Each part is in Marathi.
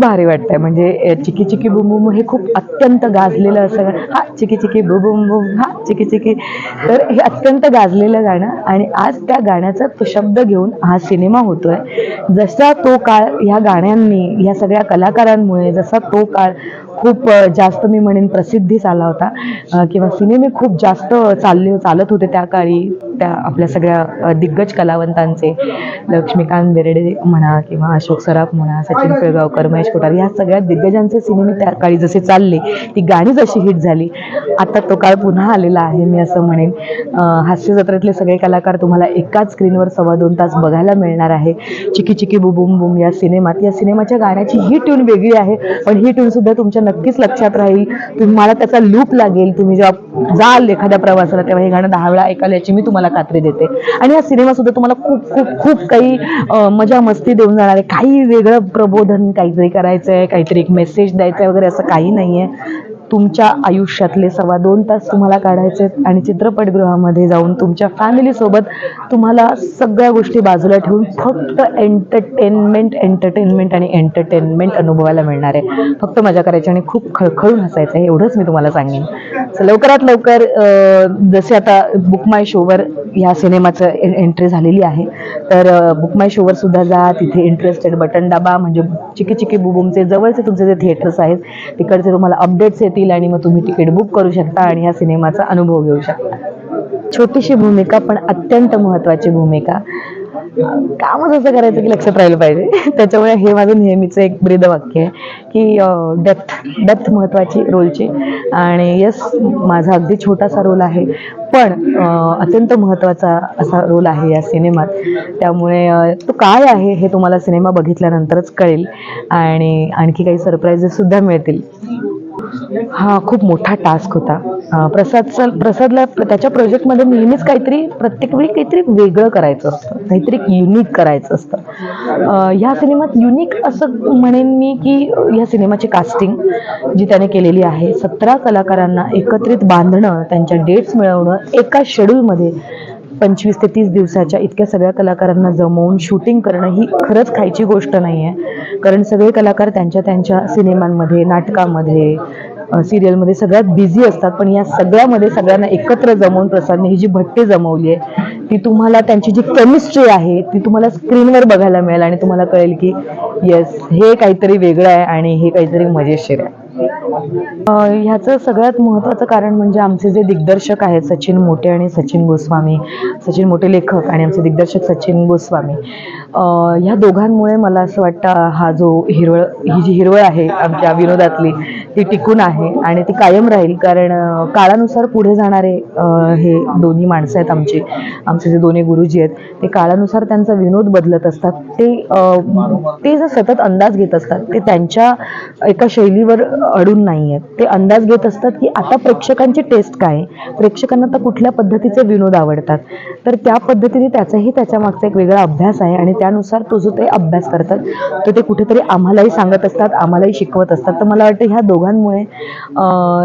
भारी वाटतंय. म्हणजे चिकी चिकी बुम बुम हे खूप अत्यंत गाजलेलं असं हा चिकी चिकी बु बुम बुम हा चिकी चिकी. तर हे अत्यंत गाजलेलं गाणं आणि आज त्या गाण्याचा तो शब्द घेऊन हा सिनेमा होतोय. जसा तो काळ ह्या गाण्यांनी ह्या सगळ्या कलाकारांमुळे जसा तो काळ खूप जास्त मी म्हणेन प्रसिद्धीस आला होता. किंवा सिनेमे खूप जास्त चालले चालत होते त्या काळी त्या आपल्या सगळ्या दिग्गज कलावंतांचे. लक्ष्मीकांत बेर्डे म्हणा किंवा अशोक सराफ म्हणा सचिन पिळगावकर महेश कोठार ह्या सगळ्या दिग्गजांचे सिनेमे त्या काळी जसे चालले ती गाणी जशी हिट झाली आता तो काळ पुन्हा आलेला आहे मी असं म्हणेन. हास्य जत्रेतले सगळे कलाकार तुम्हाला एकाच स्क्रीनवर सव्वा दोन तास बघायला मिळणार आहे. चिकी चिकी बुबुम बुम या सिनेमात या सिनेमाच्या गाण्याची ही ट्यून वेगळी आहे पण ही ट्यून सुद्धा तुमच्या नक्कीच लक्षात राहील. तुम्हाला त्याचा लूप लागेल. तुम्ही जेव्हा जाल एखाद्या प्रवासाला तेव्हा हे गाणं दहा वेळा ऐकाल याची मी तुम्हाला खात्री देते. आणि हा सिनेमा सुद्धा तुम्हाला खूप खूप खूप काही मजा मस्ती देऊन जाणार आहे. काही वेगळं प्रबोधन काहीतरी करायचं आहे काहीतरी एक मेसेज द्यायचा आहे वगैरे असं काही नाही आहे तुमच्या आयुष्यातले सव्वा दोन तास तुम्हाला काढायचे आहेत आणि चित्रपटगृहामध्ये जाऊन तुमच्या फॅमिलीसोबत तुम्हाला सगळ्या गोष्टी बाजूला ठेवून फक्त एंटरटेनमेंट एंटरटेनमेंट आणि एंटरटेनमेंट अनुभवायला मिळणार आहे. फक्त मजा करायची आणि खूप खळखळून हसायचं आहे एवढंच मी तुम्हाला सांगेन. लवकरात लवकर जसे आता बुक माय शोवर ह्या सिनेमाचं एंट्री झालेली आहे तर बुक माय शोवर सुद्धा जा तिथे इंटरेस्टेड बटन दाबा म्हणजे चिकी चिकी बुबुमचे जवळचे तुमचे जे थिएटर्स आहेत तिकडचे तुम्हाला अपडेट्स येतील आणि मग तुम्ही तिकीट बुक करू शकता आणि ह्या सिनेमाचा अनुभव घेऊ शकता. छोटीशी भूमिका पण अत्यंत महत्त्वाची भूमिका. कामच असं करायचं की लक्षात राहिलं पाहिजे. त्याच्यामुळे हे माझं नेहमीचं एक ब्रीद वाक्य आहे की डेप्थ डेप्थ महत्त्वाची रोलची. आणि यस माझा अगदी छोटासा रोल आहे पण अत्यंत महत्त्वाचा असा रोल आहे या सिनेमात. त्यामुळे तो काय आहे हे तुम्हाला सिनेमा बघितल्यानंतरच कळेल. आणि आणखी काही सरप्राईजेस सुद्धा मिळतील. हा खूप मोठा टास्क होता. प्रसादचा प्रसादला त्याच्या प्रोजेक्टमध्ये नेहमीच काहीतरी प्रत्येक वेळी काहीतरी वेगळं करायचं असतं. काहीतरी युनिक करायचं असतं. ह्या सिनेमात युनिक असं म्हणेन मी की ह्या सिनेमाची कास्टिंग जी त्याने केलेली आहे सतरा कलाकारांना एकत्रित बांधणं त्यांच्या डेट्स मिळवणं एका शेड्यूलमध्ये पंचवीस ते तीस दिवसाच्या इतक्या सगळ्या कलाकारांना जमवून शूटिंग करणं ही खरंच खायची गोष्ट नाही आहे कारण सगळे कलाकार त्यांच्या त्यांच्या सिनेमांमध्ये नाटकामध्ये सिरियलमध्ये सगळ्यात बिझी असतात. पण या सगळ्यामध्ये सगळ्यांना एकत्र जमवून प्रसादने ही जी भट्टी जमवली आहे ती तुम्हाला त्यांची जी केमिस्ट्री आहे ती तुम्हाला स्क्रीनवर बघायला मिळेल आणि तुम्हाला कळेल की येस हे काहीतरी वेगळं आहे आणि हे काहीतरी मजेशीर आहे. ह्याचं सगळ्यात महत्त्वाचं कारण म्हणजे आमचे जे दिग्दर्शक आहेत सचिन मोटे आणि सचिन गोस्वामी सचिन मोटे लेखक आणि आमचे दिग्दर्शक सचिन गोस्वामी ह्या दोघांमुळे मला असं वाटतं हा जो हिरवळ ही जी हिरवळ आहे आमच्या विनोदातली ती टिकून आहे आणि ती कायम राहील. कारण काळानुसार पुढे जाणारे हे दोन्ही माणसं आहेत आमचे आमचे जे दोन्ही गुरुजी आहेत ते काळानुसार त्यांचा विनोद बदलत असतात. ते ते जर सतत अंदाज घेत असतात ते त्यांच्या एका शैलीवर अडून नाही आहेत ते अंदाज घेत असतात की आता प्रेक्षकांची टेस्ट काय आहे. प्रेक्षकांना आता कुठल्या पद्धतीचे विनोद आवडतात. तर त्या पद्धतीने त्याचाही त्याच्या मागचा एक वेगळा अभ्यास आहे आणि त्यानुसार तो जो ते अभ्यास करतात तो ते कुठेतरी आम्हालाही सांगत असतात आम्हालाही शिकवत असतात. तर मला वाटतं ह्या दोघांमुळे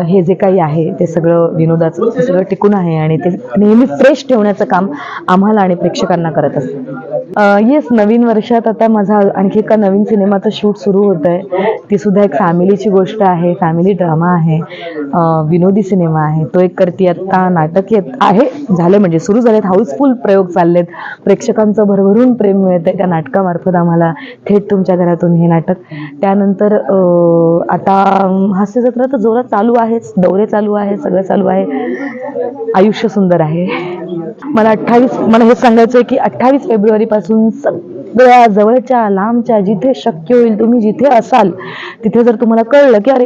हे जे काही आहे ते सगळं विनोदाचं ते सगळं टिकून आहे आणि ते नेहमी फ्रेश ठेवण्याचं काम आम्हाला आणि प्रेक्षकांना करत असतात. येस नवीन वर्षात आता माझा आणखी एका नवीन सिनेमाचं शूट सुरू होत आहे ती सुद्धा एक फॅमिलीची गोष्ट आहे फॅमिली ड्रामा आहे विनोदी सिनेमा आहे. तो एक करती आता नाटक येत आहे झाले म्हणजे सुरू झालेत हाऊसफुल प्रयोग चाललेत. प्रेक्षकांचं भरभरून प्रेम मिळतंय त्या नाटकामार्फत आम्हाला. थेट तुमच्या घरातून हे नाटक. त्यानंतर आता हास्य जत्रा तर जोरात चालू आहेच दौरे चालू आहे सगळं चालू आहे. आयुष्य सुंदर आहे. मला अठ्ठावीस मला हे सांगायचं आहे की अठ्ठावीस फेब्रुवारी पासून सगळ्या जवळच्या लांबच्या जिथे शक्य होईल तुम्ही जिथे असाल तिथे जर तुम्हाला कळलं की अरे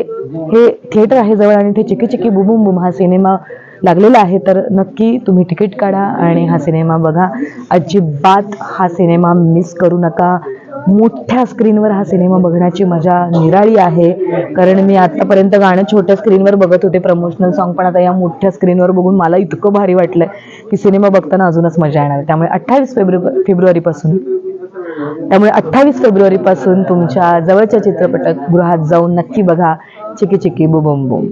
हे थिएटर आहे जवळ आणि इथे चिकी चिकी बुबुम बुम हा सिनेमा लागलेला आहे तर नक्की तुम्ही तिकीट काढा आणि हा सिनेमा बघा. अजिबात हा सिनेमा मिस करू नका. मोठ्या स्क्रीनवर हा सिनेमा बघण्याची मजा निराळी आहे. कारण मी आतापर्यंत गाणं छोट्या स्क्रीनवर बघत होते प्रमोशनल सॉन्ग पण आता या मोठ्या स्क्रीनवर बघून मला इतकं भारी वाटलंय की सिनेमा बघताना अजूनच मजा येणार त्यामुळे अठ्ठावीस फेब्रुवारी फेब्रुवारीपासून त्यामुळे अठ्ठावीस फेब्रुवारीपासून तुमच्या जवळच्या चित्रपटगृहात जाऊन नक्की बघा. चिकी चिकी बुबम बुम.